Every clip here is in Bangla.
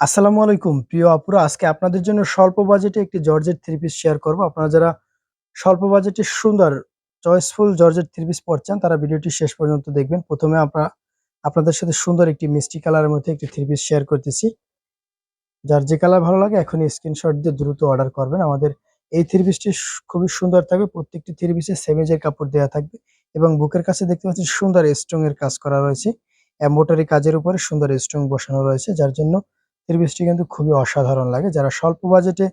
আসসালামু আলাইকুম। প্রিয় আপুরা, আজকে আপনাদের জন্য স্বল্প বাজেটে একটি জর্জেট থ্রি পিস শেয়ার করব। আপনারা যারা স্বল্প বাজেটে সুন্দর, চয়েসফুল জর্জেট থ্রি পিস পড়ছেন তারা ভিডিওটি শেষ পর্যন্ত দেখবেন। প্রথমে আমরা আপনাদের সাথে সুন্দর একটি মিষ্টি কালারের মধ্যে একটি থ্রি পিস শেয়ার করতেছি। যার যে কালার ভালো লাগে, এখনই স্ক্রিনশট দিয়ে দ্রুত অর্ডার করবেন। আমাদের এই থ্রি পিসটি খুবই সুন্দর থাকবে। প্রত্যেকটি থ্রি পিসে সেমেজের কাপড় দেওয়া থাকবে এবং বুকের কাছে দেখতে পাচ্ছেন সুন্দর স্ট্রং এর কাজ করা রয়েছে। এম্বোটারি কাজের উপরে সুন্দর স্ট্রং বসানো রয়েছে, যার জন্য থ্রি পিসটি কিন্তু খুবই অসাধারণ লাগে। যারা স্বল্প বাজেটে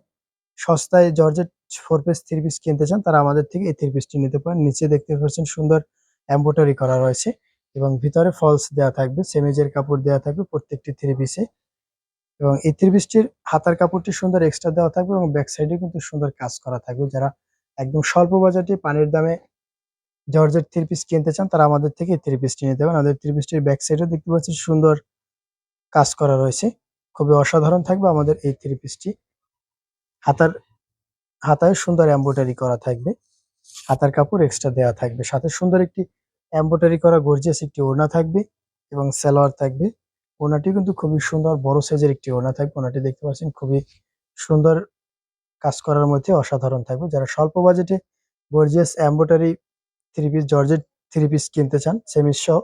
সস্তায় georgette four piece three piece কিনতে চান, তারা আমাদের থেকে এই থ্রি পিসটি নিতে পারেন। নিচে দেখতে পাচ্ছেন সুন্দর এম্বোটারি করা রয়েছে এবং ভিতরে ফলস দেওয়া থাকবে সেমেজের কাপড় দেওয়া থাকবে প্রত্যেকটি থ্রি পিসে এবং এই থ্রি পিসটির হাতার কাপড়টি সুন্দর এক্সট্রা দেওয়া থাকবে এবং ব্যাক সাইডে কিন্তু সুন্দর কাজ করা থাকবে। যারা একদম স্বল্প বাজেটে পানির দামে জর্জেট থ্রি পিস কিনতে চান, তারা আমাদের থেকে থ্রি পিসটি নিতে পারেন। আমাদের থ্রি পিসটির ব্যাক সাইডে দেখতে পাচ্ছেন সুন্দর কাজ করা রয়েছে। খুবই অসাধারণ থাকবে। আমাদের এই থ্রি পিসটি হাতার, হাতায় সুন্দর এম্ব্রয়ডারি করা থাকবে। হাতার কাপড় এক্সট্রা দেওয়া থাকবে। সাথে সুন্দর একটি এম্ব্রয়ডারি করা গর্জিয়াস একটি ওড়না থাকবে এবং সালোয়ার থাকবে। ওড়নাটি কিন্তু খুবই সুন্দর, বড় সাইজের একটি ওড়না থাকবে। ওড়নাটি দেখতে পাচ্ছেন খুবই সুন্দর কাজ করার মধ্যে অসাধারণ থাকবে। যারা স্বল্প বাজেটে gorgeous embroidery three piece georgette three piece কিনতে চান সেমিস সহ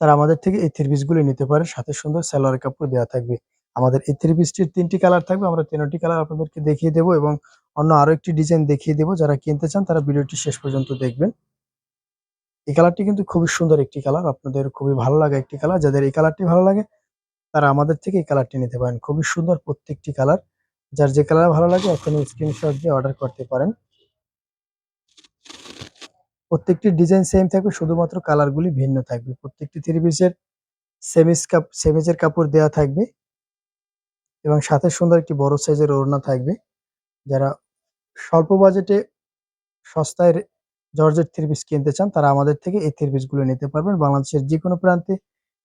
তারা আমাদের থেকে এই থ্রি পিসগুলি নিতে পারে সাথে সুন্দর সালোয়ার কাপড় দেওয়া থাকবে। আমাদের এই থ্রি পিসটির তিনটি কালার থাকবে, আমরা তিনটি কালার আপনাদেরকে দেখিয়ে দেবো এবং অন্য আরও একটি ডিজাইন দেখিয়ে দেবো। যারা কিনতে চান, তারা ভিডিওটি শেষ পর্যন্ত দেখবেন। এই কালারটি কিন্তু খুবই সুন্দর একটি কালার আপনাদের খুবই ভালো লাগে একটি কালার যাদের এই কালারটি ভালো লাগে, তারা আমাদের থেকে এই কালারটি নিতে পারেন। খুবই সুন্দর প্রত্যেকটি কালার যার যে কালার ভালো লাগে, এখনই স্ক্রিনশট দিয়ে অর্ডার করতে পারেন। প্রত্যেকটি ডিজাইন সেম থাকবে, শুধুমাত্র কালারগুলি ভিন্ন থাকবে। প্রত্যেকটি থ্রি পিসের সেমিস কাপ সেমিজের কাপড় দেওয়া থাকবে। এবং সাথে সুন্দর একটি বড় সাইজের ওড়না থাকবে, যারা স্বল্প বাজেটে সস্তায় জর্জেট থ্রি পিস কিনতে চান, তারা আমাদের থেকে এই থ্রি পিসগুলো নিতে পারবেন। বাংলাদেশের যে কোনো প্রান্তে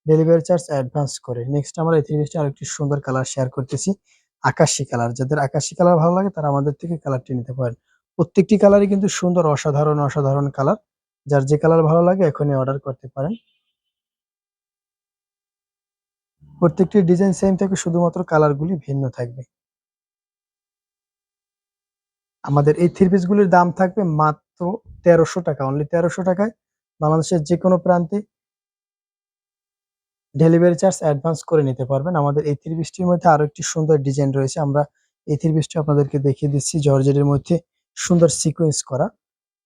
ডেলিভারি চার্জ অ্যাডভান্স করে। নেক্সট আমরা এই থ্রি পিসটি আরেকটি সুন্দর কালার শেয়ার করতেছি, আকাশি কালার। যাদের আকাশি কালার ভালো লাগে, তারা আমাদের থেকে কালারটি নিতে পারেন। প্রত্যেকটি কালারই কিন্তু সুন্দর, অসাধারণ অসাধারণ কালার। যার যে কালার ভালো লাগে, এখনই অর্ডার করতে পারেন। প্রত্যেকটি ডিজাইন সেম থাকে, শুধুমাত্র কালারগুলি ভিন্ন থাকবে। আমাদের এই থ্রি পিসগুলির দাম থাকবে মাত্র তেরোশো টাকা অনলি তেরোশো টাকায় বাংলাদেশের যে কোনো প্রান্তে ডেলিভারি চার্জ অ্যাডভান্স করে নিতে পারবেন। আমাদের এই থ্রি পিসটির মধ্যে আরও একটি সুন্দর ডিজাইন রয়েছে, আমরা এই থ্রি পিসটি আপনাদেরকে দেখিয়ে দিচ্ছি জর্জেটের মধ্যে সুন্দর সিকোয়েন্স করা।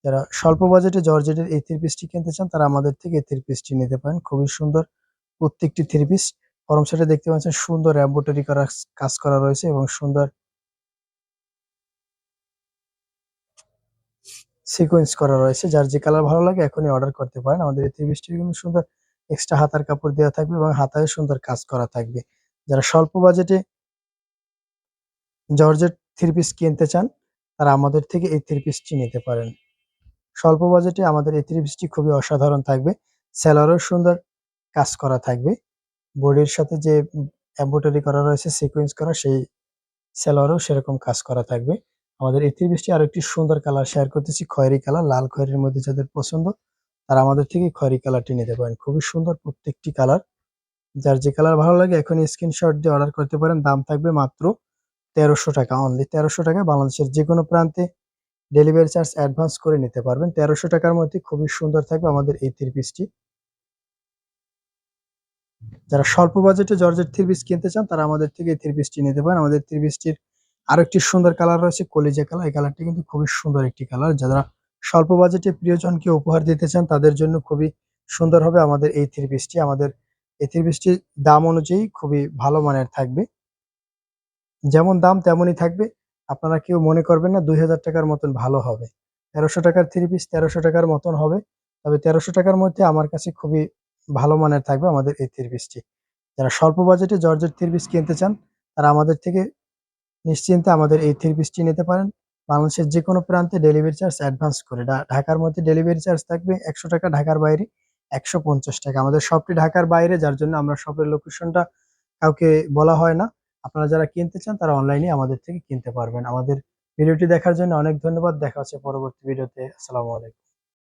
যারা স্বল্প বাজেটে জর্জেটের এই থ্রি পিসটি কিনতে চান, তারা আমাদের থেকে এই থ্রি পিসটি নিতে পারেন। খুবই সুন্দর প্রত্যেকটি থ্রি পিস সাইডে দেখতে পাচ্ছেন সুন্দর এম্বোটারি করা কাজ করা রয়েছে এবং সুন্দর সিকোয়েন্স করা রয়েছে। যার যে কালার ভালো লাগে এখনই অর্ডার করতে পারেন। আমাদের এই থ্রি কিন্তু সুন্দর এক্সট্রা হাতার কাপড় দেওয়া থাকবে এবং হাতায় সুন্দর কাজ করা থাকবে। যারা স্বল্প বাজেটে জর্জেট থ্রি পিস কিনতে চান, তারা আমাদের থেকে এই থ্রি পিসটি নিতে পারেন। স্বল্প বাজেটে আমাদের এই থ্রি পিসটি খুবই অসাধারণ থাকবে। স্যালোয়ারও সুন্দর কাজ করা থাকবে। বডির সাথে যে এম্ব্রয়ডারি করা রয়েছে সিকোয়েন্স করা, সেই স্যালোয়ারও সেরকম কাজ করা থাকবে। আমাদের এই থ্রি পিসটি আরও একটি সুন্দর কালার শেয়ার করতেছি, খয়েরি কালার লাল খয়েরির মধ্যে যাদের পছন্দ, তারা আমাদের থেকে খয়েরি কালারটি নিতে পারেন। খুবই সুন্দর প্রত্যেকটি কালার যার যে কালার ভালো লাগে এখন স্ক্রিনশট দিয়ে অর্ডার করতে পারেন। দাম থাকবে মাত্র তেরোশো টাকা অনলি তেরোশো টাকা। বাংলাদেশের যে কোনো প্রান্তে ডেলিভারি চার্জ অ্যাডভান্স করে নিতে পারবেন। তেরোশো টাকার মধ্যে খুবই সুন্দর থাকবে আমাদের এই থ্রি পিসটি যারা স্বল্প বাজেটে জর্জেট থ্রি পিস কিনতে চান, তারা আমাদের থেকে এই থ্রি পিসটি নিতে পারেন। আমাদের থ্রি পিসটির আরও একটি সুন্দর কালার রয়েছে, কলিজা কালার এই কালারটি কিন্তু খুবই সুন্দর একটি কালার যারা স্বল্প বাজেটে প্রিয়জনকে উপহার দিতে চান, তাদের জন্য খুবই সুন্দর হবে আমাদের এই থ্রি পিসটি আমাদের এই থ্রি দাম অনুযায়ী খুবই ভালো মানের থাকবে। যেমন দাম তেমনই থাকবে। আপনারা কেউ মনে করবেন না, দুই হাজার টাকার মতন ভালো হবে। তেরোশো টাকার থ্রি পিস তেরোশো টাকার মতন হবে। তবে তেরোশো টাকার মধ্যে আমার কাছে খুবই ভালো মানের থাকবে আমাদের এই থ্রি পিসটি যারা স্বল্প বাজেটে জর্জের থ্রি পিস কিনতে চান, তারা আমাদের থেকে নিশ্চিন্তে আমাদের এই থ্রি পিসটি নিতে পারেন। বাংলাদেশের যে কোনো প্রান্তে ডেলিভারি চার্জ অ্যাডভান্স করে। ঢাকার মধ্যে ডেলিভারি চার্জ থাকবে একশো টাকা, ঢাকার বাইরে একশো পঞ্চাশ টাকা। আমাদের শপটি ঢাকার বাইরে, যার জন্য আমরা শপের লোকেশনটা কাউকে বলা হয় না। আপনারা যারা কিনতে চান, তারা অনলাইনে আমাদের থেকে কিনতে পারবেন। আমাদের ভিডিওটি দেখার জন্য অনেক ধন্যবাদ। দেখা হচ্ছে পরবর্তী ভিডিওতে। আসসালামু আলাইকুম।